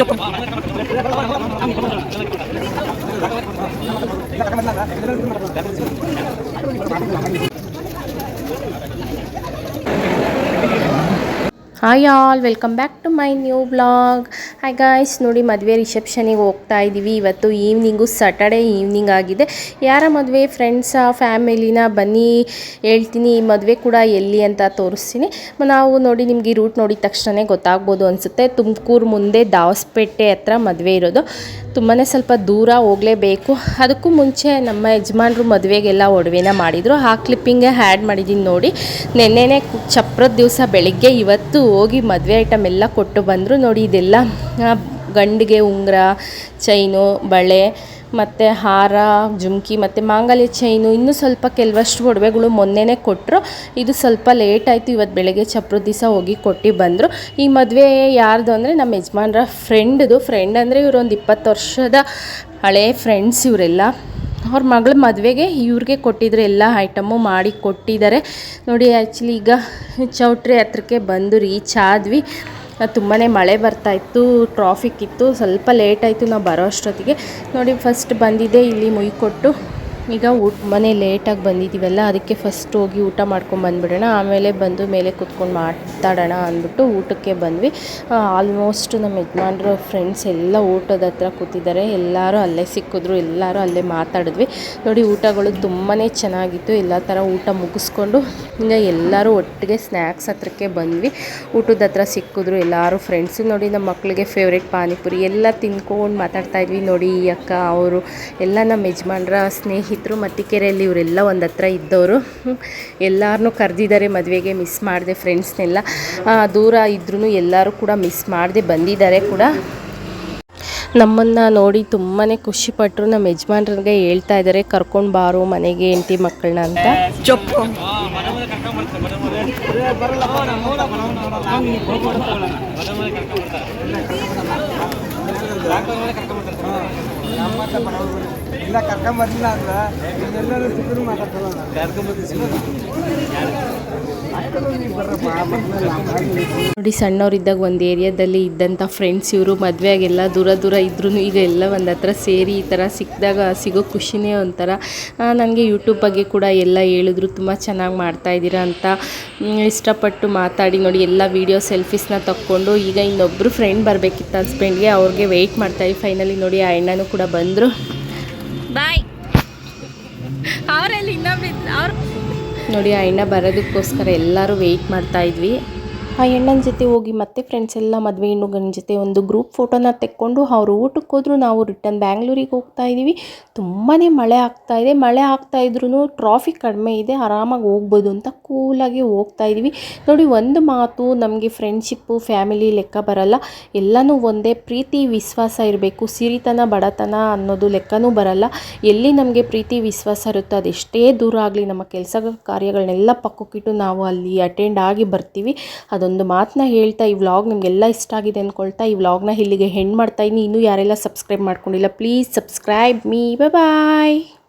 చెప్పండి hi all welcome back to my new blog hi guys ನೋಡಿ ಮದುವೆ ರಿಸೆಪ್ಷನಿಗೆ ಹೋಗ್ತಾ ಇದ್ದೀವಿ ಇವತ್ತು ಈವ್ನಿಂಗು ಸ್ಯಾಟರ್ಡೇ ಈವ್ನಿಂಗ್ ಆಗಿದೆ. ಯಾರ ಮದುವೆ? ಫ್ರೆಂಡ್ಸ ಫ್ಯಾಮಿಲಿನ ಬನ್ನಿ, ಹೇಳ್ತೀನಿ. ಈ ಮದುವೆ ಕೂಡ ಎಲ್ಲಿ ಅಂತ ತೋರಿಸ್ತೀನಿ. ನಾವು ನೋಡಿ ನಿಮಗೆ ರೂಟ್ ನೋಡಿದ ತಕ್ಷಣವೇ ಗೊತ್ತಾಗ್ಬೋದು ಅನಿಸುತ್ತೆ. ತುಮಕೂರು ಮುಂದೆ ದಾವಸ್ಪೇಟೆ ಹತ್ರ ಮದುವೆ ಇರೋದು. ತುಂಬಾ ಸ್ವಲ್ಪ ದೂರ ಹೋಗಲೇಬೇಕು. ಅದಕ್ಕೂ ಮುಂಚೆ ನಮ್ಮ ಯಜಮಾನ್ರು ಮದುವೆಗೆಲ್ಲ ಒಡವೆನ ಮಾಡಿದರು. ಆ ಕ್ಲಿಪ್ಪಿಂಗೇ ಹ್ಯಾಡ್ ಮಾಡಿದ್ದೀನಿ ನೋಡಿ. ನೆನ್ನೆನೇ ಚಪ್ರದ ದಿವಸ ಬೆಳಿಗ್ಗೆ ಇವತ್ತು ಹೋಗಿ ಮದುವೆ ಐಟಮ್ ಎಲ್ಲ ಕೊಟ್ಟು ಬಂದರು ನೋಡಿ ಇದೆಲ್ಲ ಗಂಡಿಗೆ ಉಂಗುರ ಚೈನು ಬಳೆ, ಮತ್ತು ಹಾರ, ಜುಮ್ಕಿ, ಮತ್ತು ಮಾಂಗಲ್ಯ ಚೈನು ಇನ್ನೂ ಸ್ವಲ್ಪ ಕೆಲವಷ್ಟು ಒಡವೆಗಳು ಮೊನ್ನೆನೇ ಕೊಟ್ಟರು ಇದು ಸ್ವಲ್ಪ ಲೇಟ್ ಆಯಿತು ಇವತ್ತು ಬೆಳಗ್ಗೆ ಚಪ್ರದ ದಿವಸ ಹೋಗಿ ಕೊಟ್ಟು ಬಂದರು. ಈ ಮದುವೆ ಯಾರ್ದು ಅಂದರೆ ನಮ್ಮ ಯಜಮಾನ್ರ ಫ್ರೆಂಡ್ದು ಫ್ರೆಂಡ್ ಅಂದರೆ ಇವರೊಂದು ಇಪ್ಪತ್ತು ವರ್ಷದ ಹಳೆ ಫ್ರೆಂಡ್ಸ್ ಇವರೆಲ್ಲ. ಅವ್ರ ಮಗಳ ಮದುವೆಗೆ ಇವ್ರಿಗೆ ಕೊಟ್ಟಿದ್ರು ಎಲ್ಲ ಐಟಮು ಮಾಡಿ ಕೊಟ್ಟಿದ್ದಾರೆ. ನೋಡಿ ಆ್ಯಕ್ಚುಲಿ ಈಗ ಚೌಟ್ರಿ ಹತ್ರಕ್ಕೆ ಬಂದು ರೀಚ್ ಆದ್ವಿ. ತುಂಬಾ ಮಳೆ ಬರ್ತಾ ಇತ್ತು ಟ್ರಾಫಿಕ್ ಇತ್ತು. ಸ್ವಲ್ಪ ಲೇಟ್ ಆಯಿತು, ನಾವು ಬರೋ ಅಷ್ಟೊತ್ತಿಗೆ ನೋಡಿ ಫಸ್ಟ್ ಬಂದಿದ್ದೆ, ಇಲ್ಲಿ ಮುಯ್ ಕೊಟ್ಟು ಈಗ ಊಟ ಮನೆ ಲೇಟಾಗಿ ಬಂದಿದ್ದೀವಲ್ಲ, ಅದಕ್ಕೆ ಫಸ್ಟ್ ಹೋಗಿ ಊಟ ಮಾಡ್ಕೊಂಡು ಬಂದುಬಿಡೋಣ. ಆಮೇಲೆ ಬಂದು ಮೇಲೆ ಕೂತ್ಕೊಂಡು ಮಾತಾಡೋಣ ಅಂದ್ಬಿಟ್ಟು ಊಟಕ್ಕೆ ಬಂದ್ವಿ. ಆಲ್ಮೋಸ್ಟ್ ನಮ್ಮ ಯಜಮಾನ್ರ ಫ್ರೆಂಡ್ಸ್ ಎಲ್ಲ ಊಟದ ಹತ್ರ ಕೂತಿದ್ದಾರೆ. ಎಲ್ಲರೂ ಅಲ್ಲೇ ಸಿಕ್ಕಿದ್ರು, ಎಲ್ಲರೂ ಅಲ್ಲೇ ಮಾತಾಡಿದ್ವಿ. ನೋಡಿ, ಊಟಗಳು ತುಂಬಾ ಚೆನ್ನಾಗಿತ್ತು. ಎಲ್ಲ ಥರ ಊಟ ಮುಗಿಸ್ಕೊಂಡು ಈಗ ಎಲ್ಲರೂ ಒಟ್ಟಿಗೆ ಸ್ನ್ಯಾಕ್ಸ್ ಹತ್ರಕ್ಕೆ ಬಂದ್ವಿ. ಊಟದ ಹತ್ರ ಸಿಕ್ಕಿದ್ರು ಎಲ್ಲರೂ ಫ್ರೆಂಡ್ಸು ನೋಡಿ, ನಮ್ಮ ಮಕ್ಕಳಿಗೆ ಫೇವ್ರೇಟ್ ಪಾನಿಪುರಿ. ಎಲ್ಲ ತಿನ್ಕೊಂಡು ಮಾತಾಡ್ತಾ ಇದ್ವಿ. ನೋಡಿ, ಈ ಅಕ್ಕ, ಅವರು ಎಲ್ಲ ನಮ್ಮ ಯಜಮಾನ್ರ ಸ್ನೇಹಿತರು ಮತ್ತಿಕೆರೆಯಲ್ಲಿ ಇವರೆಲ್ಲ ಒಂದು ಹತ್ರ ಇದ್ದವರು. ಎಲ್ಲರನ್ನೂ ಕರೆದಿದ್ದಾರೆ ಮದುವೆಗೆ ಮಿಸ್ ಮಾಡಿದೆ ಫ್ರೆಂಡ್ಸ್ನೆಲ್ಲ ದೂರ ಇದ್ರೂ ಎಲ್ಲರೂ ಕೂಡ ಮಿಸ್ ಮಾಡದೆ ಬಂದಿದ್ದಾರೆ ಕೂಡ. ನಮ್ಮನ್ನು ನೋಡಿ ತುಂಬಾ ಖುಷಿಪಟ್ಟರು ನಮ್ಮ ಯಜಮಾನ್ರಿಗೆ ಹೇಳ್ತಾ ಇದ್ದಾರೆ ಕರ್ಕೊಂಡು ಬಾರು ಮನೆಗೆ ಹೆಂಡತಿ ಮಕ್ಕಳನ್ನ ಅಂತ. ಇಲ್ಲ ಕರ್ಕೊಂಬರ್ಲಿಲ್ಲ ಅಂದ್ರೆ ಎಲ್ಲರೂ ಸಿಕ್ಕರು ನೋಡಿ ಸಣ್ಣವರಿದ್ದಾಗ ಒಂದು ಏರಿಯಾದಲ್ಲಿ ಇದ್ದಂಥ ಫ್ರೆಂಡ್ಸ್ ಇವರು ಮದುವೆಯಾಗೆಲ್ಲ ದೂರ ದೂರ ಇದ್ರೂ ಈಗ ಎಲ್ಲ ಒಂದು ಹತ್ರ ಸೇರಿ ಈ ಥರ ಸಿಕ್ಕಿದಾಗ ಸಿಗೋ ಖುಷಿನೇ ಒಂಥರ. ನನಗೆ ಯೂಟ್ಯೂಬ್ ಬಗ್ಗೆ ಕೂಡ ಎಲ್ಲ ಹೇಳಿದ್ರು, ತುಂಬ ಚೆನ್ನಾಗಿ ಮಾಡ್ತಾ ಇದ್ದೀರಾ ಅಂತ. ಇಷ್ಟಪಟ್ಟು ಮಾತಾಡಿ ನೋಡಿ, ಎಲ್ಲ ವೀಡಿಯೋ ಸೆಲ್ಫೀಸ್ನ ತಕ್ಕೊಂಡು ಈಗ ಇನ್ನೊಬ್ಬರು ಫ್ರೆಂಡ್ ಬರಬೇಕಿತ್ತು ಹಸ್ಬೆಂಡ್ಗೆ ಅವ್ರಿಗೆ ವೆಯ್ಟ್ ಮಾಡ್ತಾಯಿ ಫೈನಲಿ ನೋಡಿ, ಆ ಅಣ್ಣನೂ ಕೂಡ ಬಂದರು. ಬಾಯ್. ಅವರಲ್ಲಿ ಇನ್ನೊಬ್ರು ಅವ್ರು ನೋಡಿ ಆ ಬರೋದಕ್ಕೋಸ್ಕರ ಎಲ್ಲರೂ ವೆಯ್ಟ್ ಮಾಡ್ತಾ ಇದ್ವಿ. ಆ ಹೆಣ್ಣನ ಜೊತೆ ಹೋಗಿ ಮತ್ತೆ ಫ್ರೆಂಡ್ಸ್ ಎಲ್ಲ, ಮದುವೆ ಹೆಣ್ಣುಗನ ಜೊತೆ ಒಂದು ಗ್ರೂಪ್ ಫೋಟೋನ ತೆಕ್ಕೊಂಡು ಅವ್ರು ಊಟಕ್ಕೆ ಹೋದ್ರು ನಾವು ರಿಟರ್ನ್ ಬ್ಯಾಂಗ್ಳೂರಿಗೆ ಹೋಗ್ತಾ ಇದ್ದೀವಿ. ತುಂಬಾ ಮಳೆ ಆಗ್ತಾ ಇದೆ. ಮಳೆ ಆಗ್ತಾ ಇದ್ರೂ ಟ್ರಾಫಿಕ್ ಕಡಿಮೆ ಇದೆ. ಆರಾಮಾಗಿ ಹೋಗ್ಬೋದು ಅಂತ ಕೂಲಾಗಿ ಹೋಗ್ತಾ ಇದ್ದೀವಿ. ನೋಡಿ, ಒಂದು ಮಾತು ನಮಗೆ ಫ್ರೆಂಡ್ಶಿಪ್ಪು ಫ್ಯಾಮಿಲಿ ಲೆಕ್ಕ ಬರಲ್ಲ. ಎಲ್ಲನೂ ಒಂದೇ ಪ್ರೀತಿ, ವಿಶ್ವಾಸ ಇರಬೇಕು. ಸಿರಿತನ, ಬಡತನ ಅನ್ನೋದು ಲೆಕ್ಕನೂ ಬರಲ್ಲ. ಎಲ್ಲಿ ನಮಗೆ ಪ್ರೀತಿ, ವಿಶ್ವಾಸ ಇರುತ್ತೋ ಅದೆಷ್ಟೇ ದೂರ ಆಗಲಿ, ನಮ್ಮ ಕೆಲಸ ಕಾರ್ಯಗಳನ್ನೆಲ್ಲ ಪಕ್ಕಕ್ಕಿಟ್ಟು ನಾವು ಅಲ್ಲಿ ಅಟೆಂಡ್ ಆಗಿ ಬರ್ತೀವಿ. ಅದೊಂದು ಮಾತನ್ನ ಹೇಳ್ತಾ ಈ ವ್ಲಾಗ್ ನಿಮಗೆಲ್ಲ ಇಷ್ಟ ಆಗಿದೆ ಅಂದ್ಕೊಳ್ತಾ ಈ ವ್ಲಾಗ್ನ ಇಲ್ಲಿಗೆ ಹೆಣ್ಣು ಮಾಡ್ತಾ ಇದ್ದೀನಿ. ಇನ್ನೂ ಯಾರೆಲ್ಲ ಸಬ್ಸ್ಕ್ರೈಬ್ ಮಾಡ್ಕೊಂಡಿಲ್ಲ ಪ್ಲೀಸ್ ಸಬ್ಸ್ಕ್ರೈಬ್ ಮೀ ಬಾಯ್